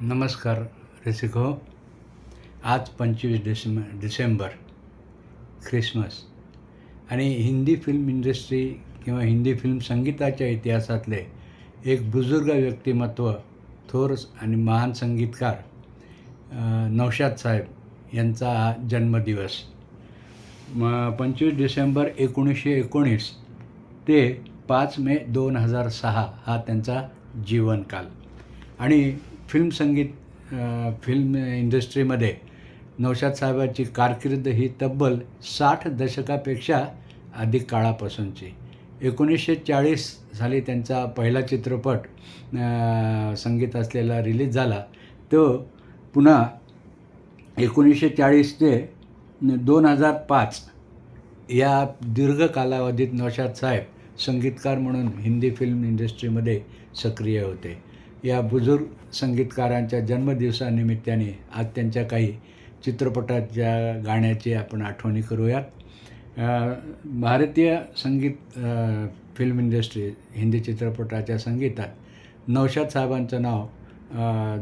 नमस्कार रसिको आज पंचवीस डिसेंबर डिसेंबर ख्रिसमस. आणि हिंदी फिल्म इंडस्ट्री किंवा हिंदी फिल्म संगीताच्या इतिहासातले एक बुजुर्ग व्यक्तिमत्व थोर आणि महान संगीतकार नौशाद साहेब यांचा हा जन्मदिवस. म पंचवीस डिसेंबर एकोणीसशे एकोणीस ते पाच मे दोन हजार सहा हा त्यांचा जीवनकाल. आणि फिल्म संगीत फिल्म इंडस्ट्रीमध्ये नौशाद साहेबाची कारकीर्द ही तब्बल साठ दशकापेक्षा अधिक काळापासूनची. एकोणीसशे चाळीस साली त्यांचा पहिला चित्रपट संगीत असलेला रिलीज झाला. तो पुन्हा एकोणीसशे चाळीस ते दोन हजार पाच या दीर्घ कालावधीत नौशाद साहेब संगीतकार म्हणून हिंदी फिल्म इंडस्ट्रीमध्ये सक्रिय होते. या बुजुर्ग संगीतकारांच्या जन्मदिवसानिमित्ताने आज त्यांच्या काही चित्रपटाच्या गाण्याची आपण आठवणी करूयात. भारतीय संगीत फिल्म इंडस्ट्री हिंदी चित्रपटाच्या संगीतात नौशाद साहेबांचं नाव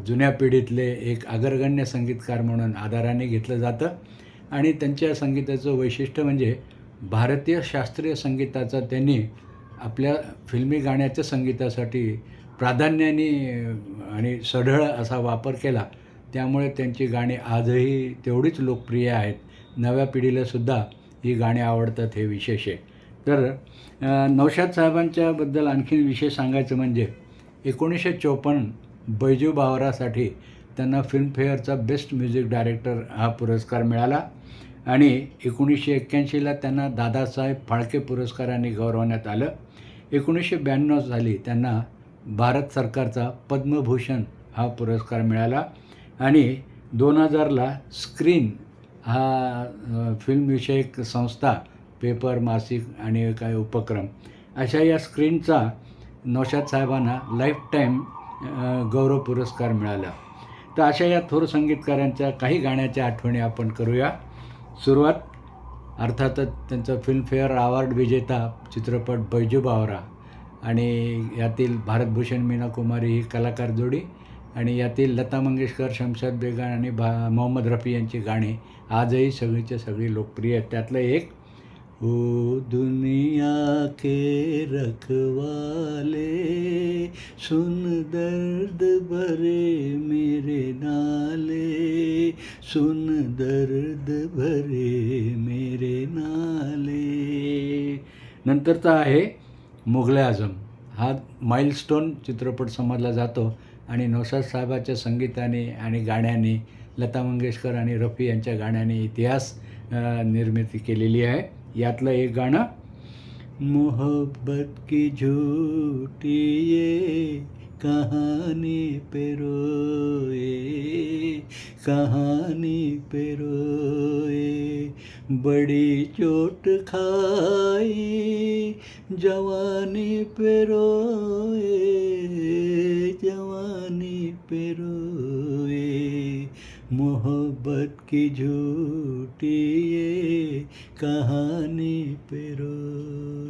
जुन्या पिढीतले एक अग्रगण्य संगीतकार म्हणून आदराने घेतलं जातं आणि त्यांच्या संगीताचं वैशिष्ट्य म्हणजे भारतीय शास्त्रीय संगीताचा त्यांनी आपल्या फिल्मी गाण्याच्या संगीतासाठी प्राधान्याने आणि सढळ असा वापर केला त्यामुळे त्यांची गाणी आजही तेवढीच लोकप्रिय आहेत. नव्या पिढीलासुद्धा ही गाणी आवडतात हे विशेष आहे. तर नौशाद साहेबांच्याबद्दल आणखीन विशेष सांगायचं म्हणजे एकोणीसशे चोपन्न बैजू बावरासाठी त्यांना फिल्मफेअरचा बेस्ट म्युझिक डायरेक्टर हा पुरस्कार मिळाला आणि एकोणीसशे एक्क्याऐंशीला त्यांना दादासाहेब फाळके पुरस्काराने गौरवण्यात आलं. एकोणीसशे ब्याण्णव साली त्यांना भारत सरकारचा पद्मभूषण हा पुरस्कार मिळाला आणि दोन हजारला स्क्रीन हा फिल्मविषयक संस्था पेपर मासिक आणि काही उपक्रम अशा या स्क्रीनचा नौशाद साहेबांना लाईफ टाईम गौरव पुरस्कार मिळाला. तर अशा या थोर संगीतकारांच्या काही गाण्याच्या आठवणी आपण करूया. सुरुवात अर्थातच त्यांचा फिल्मफेअर अवॉर्ड विजेता चित्रपट बैजू बावरा आणि यातील भारतभूषण मीना कुमारी ही कलाकार जोडी आणि यातील लता मंगेशकर शमशाद बेगान आणि भा मोहम्मद रफी यांची गाणी आजही सगळीच्या सगळी लोकप्रिय आहेत. त्यातलं एक ओ दुनिया के रखवाले सुन दर्द भरे मेरे नाले सुन दर्द भरे मेरे नाले. नंतरचा आहे मुघले आझम हा माइलस्टोन चित्रपट समजला जातो आणि नौशाद साहेबाच्या संगीताने आणि गाण्याने लता मंगेशकर आणि रफी यांच्या गाण्याने इतिहास निर्मिती केलेली आहे. यातलं एक गाणं मोहब्बत की झूठी ये कहानी पे रोए कहानी पे रोए बड़ी चोट खाई जवानी पे रोए जवानी पे रोए मोहब्बत की झूठी ये कहानी पे रोए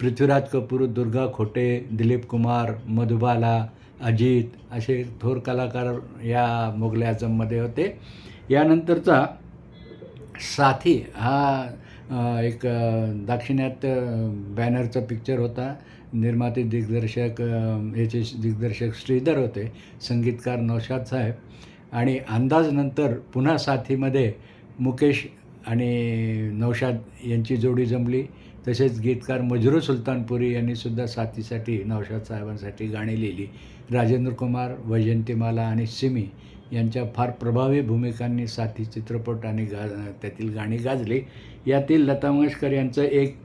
पृथ्वीराज कपूर दुर्गा खोटे दिलीप कुमार मधुबाला अजित असे थोर कलाकार या मोगले आजममध्ये होते. यानंतरचा साथी हा एक दाक्षिण्यात बॅनरचा पिक्चर होता. निर्माते दिग्दर्शक याचे दिग्दर्शक श्रीधर होते संगीतकार नौशाद साहेब. आणि अंदाजनंतर पुन्हा साथीमध्ये मुकेश आणि नौशाद यांची जोडी जमली. तसेच गीतकार मजरू सुलतानपुरी यांनीसुद्धा साथीसाठी नौशाद साहेबांसाठी गाणी लिहिली. राजेंद्र कुमार वैजंतीमाला आणि सिमी यांच्या फार प्रभावी भूमिकांनी साथी चित्रपट आणि गा त्यातील गाणी गाजली. यातील लता मंगेशकर यांचं एक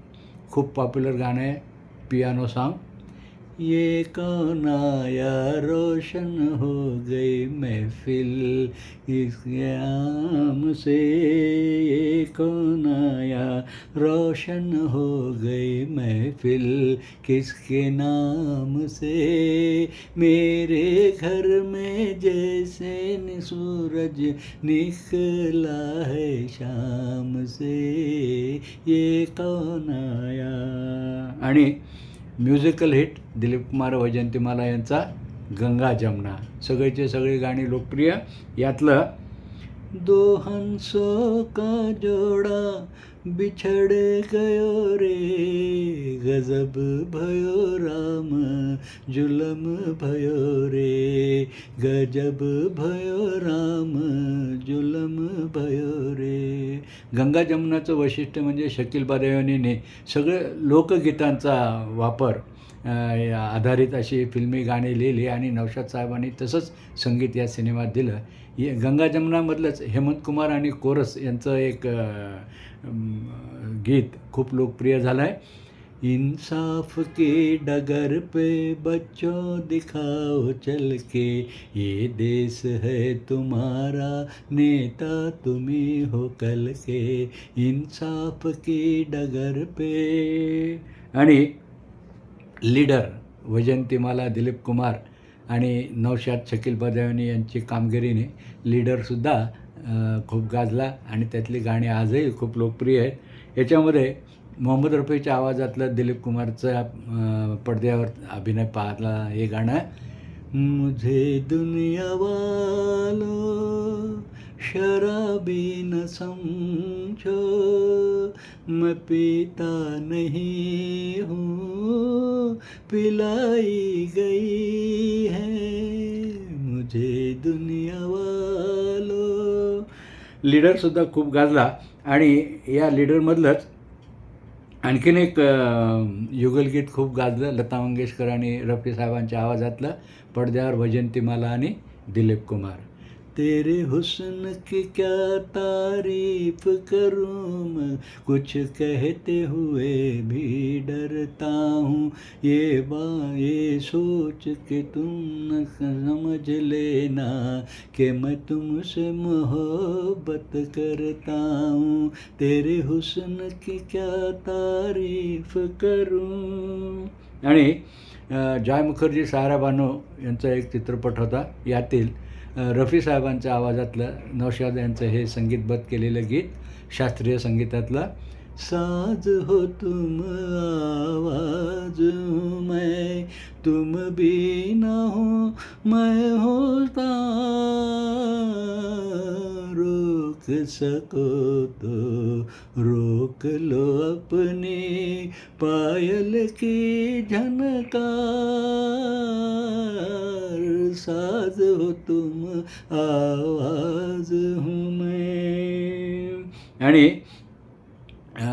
खूप पॉप्युलर गाणं आहे पियानो सॉन्ग ये कौन आया रोशन हो गई महफिल इसके आम से ये कौन आया रोशन हो गई महफिल किसके नाम से मेरे घर में जैसे नि सूरज निकला है शाम से ये कौन आया आणि म्युझिकल हिट दिलीप कुमार वैजंतीमाला यांचा गंगा जमना. सगळेचे सगळी गाणी लोकप्रिय. यातलं दो हंसों का जोड़ा बिछडे गयो रे गजब भयो राम जुलम भयो रे गजब भयो राम जुलम भयो रे. गंगा जमुनाचं वैशिष्ट्य म्हणजे शकील बादेवानीने सगळं लोकगीतांचा वापर आधारित अशी फिल्मी गाणी लिहिली आणि नौशाद साहेबांनी तसंच संगीत या सिनेमात दिलं. हे गंगा जमुनामधलंच हेमंत कुमार आणि कोरस यांचं एक गीत खूप लोकप्रिय झालं आहे इंसाफ के डगर पे बच्चों दिखाओ चल के ये देश है तुम्हारा नेता तुम्ही हो कल के। इंसाफ के डगर पे। आणि लीडर वैजंतीमाला दिलीप कुमार आणि नौशाद शकील बदावनी यांची कामगिरीने लीडरसुद्धा खूप गाजला आणि त्यातली गाणी आजही खूप लोकप्रिय आहेत. याच्यामध्ये मोहम्मद रफीच्या आवाजातलं दिलीप कुमारचं पडद्यावर अभिनय पाहला हे गाणं मुझे दुनियावालो शराबी समझो मैं पीता नहीं हूँ पिलाई गई है मुझे दुनिया वालो। लीडरसुद्धा खूप गाजला आणि या लीडरमधलंच आणखीन एक युगलगीत खूप गाजलं लता मंगेशकर आणि रफी साहेबांच्या आवाजातलं पडद्यावर वैजंतीमाला आणि दिलीप कुमार. तेरे हुस्न की क्या तारीफ करूँ मैं? कुछ कहते हुए भी डरता हूँ। ये बा ये सोच के तुम न समझ लेना कि मैं तुमसे मोहब्बत करता हूँ। तेरे हुस्न की क्या तारीफ करूँ? आणि जॉय मुखर्जी सारा बानो यांचा एक चित्रपट होता यातील रफी साहेबांच्या आवाजातलं नौशाद यांचं हे संगीतबद्ध केलेलं गीत शास्त्रीय संगीतातलं साज हो तुम आवाज मै मैं तुम भी ना हो मैं होता रोक सको तो रोक लो अपनी पायल की झनका साज हो तुम आवाज हूँ मैं। आणि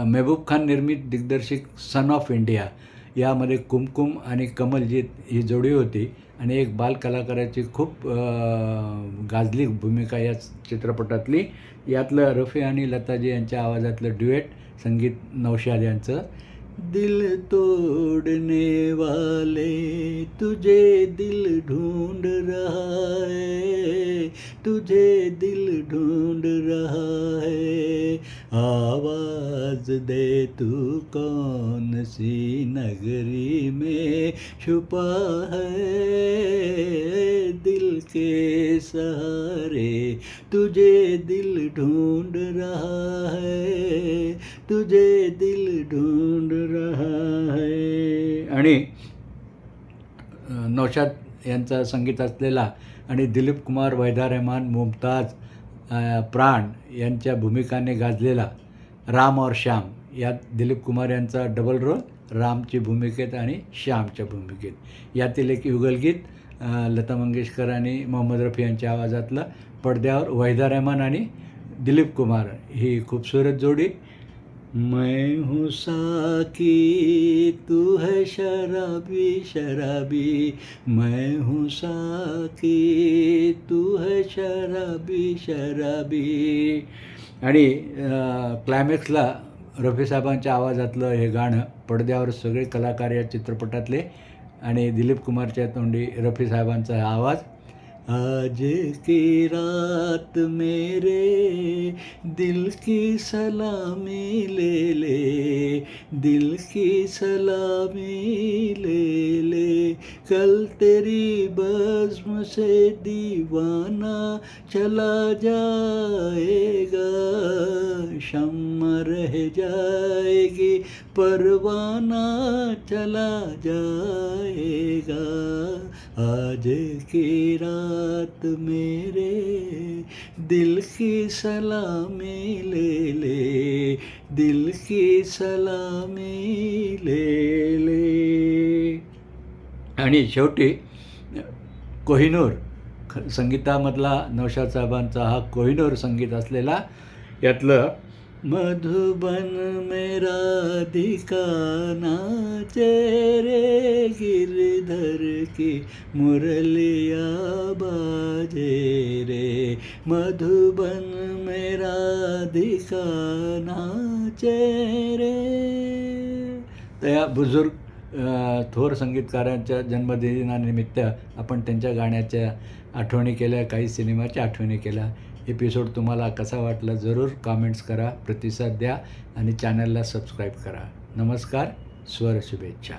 मेहबूब खान निर्मित दिग्दर्शक सन ऑफ इंडिया यामध्ये कुमकुम आणि कमलजीत ही जोडी होती आणि एक बालकलाकाराची खूप गाजली भूमिका या चित्रपटातली. यातलं रफी आणि लताजी यांच्या आवाजातलं ड्युएट संगीत नौशाद यांचं. दिल तोड़ने वाले तुझे दिल ढूंढ रहा है तुझे दिल ढूंढ रहा है। आवाज दे तू कौन सी नगरी में छुपा है? दिल के सहारे तुझे दिल ढूंढ रहा है तुझे दिल ढूंढ रहा है। आणि नौशाद यांचा संगीत असलेला आणि दिलीप कुमार वैदा रहमान मुमताज प्राण यांच्या भूमिकाने गाजलेला राम और श्याम. यात दिलीप कुमार यांचा डबल रोल रामची भूमिकेत आणि श्यामच्या भूमिकेत. यातील एक युगलगीत लता मंगेशकर आणि मोहम्मद रफी यांच्या आवाजातलं पडद्यावर वहिदा रहमान आणि दिलीप कुमार. ही खूबसूरत जोडी मैं हूँ साकी तू है शराबी शराबी। मैं हूँ साकी तू है शराबी शराबी। आणि क्लायमॅक्सला रफी साहेबांच्या आवाजातलं हे गाणं पडद्यावर सगळे कलाकार या चित्रपटातले आणि दिलीप कुमारच्या तोंडी रफी साहेबांचा हा आवाज आज की रात मेरे दिल की सलामी ले ले दिल की सलामी ले ले कल तेरी बज़्म से दीवाना चला जाएगा शम्मा रह जाएगी परवाना चला जाएगा आज की रात मेरे दिल की सलामी ले ले दिल की सलामी ले ले आणि शेवटी कोहिनूर ख- संगीतामधला नौशाद साहेबांचा हा कोहिनूर संगीत असलेला यातलं मधुबन मेरा दिकाना चेरे गिरधर की मुरलिया बाजे रे। मधुबन मेरा दिकाना चेरे तर या बुजुर्ग थोर संगीतकारांच्या जन्मदिनानिमित्त आपण त्यांच्या गाण्याच्या आठवणी केल्या काही सिनेमाच्या आठवणी केल्या. एपिसोड तुम्हाला कसा वाटला जरूर कॉमेंट्स करा प्रतिसाद द्या आणि चॅनलला सबस्क्राईब करा. नमस्कार स्वर शुभेच्छा.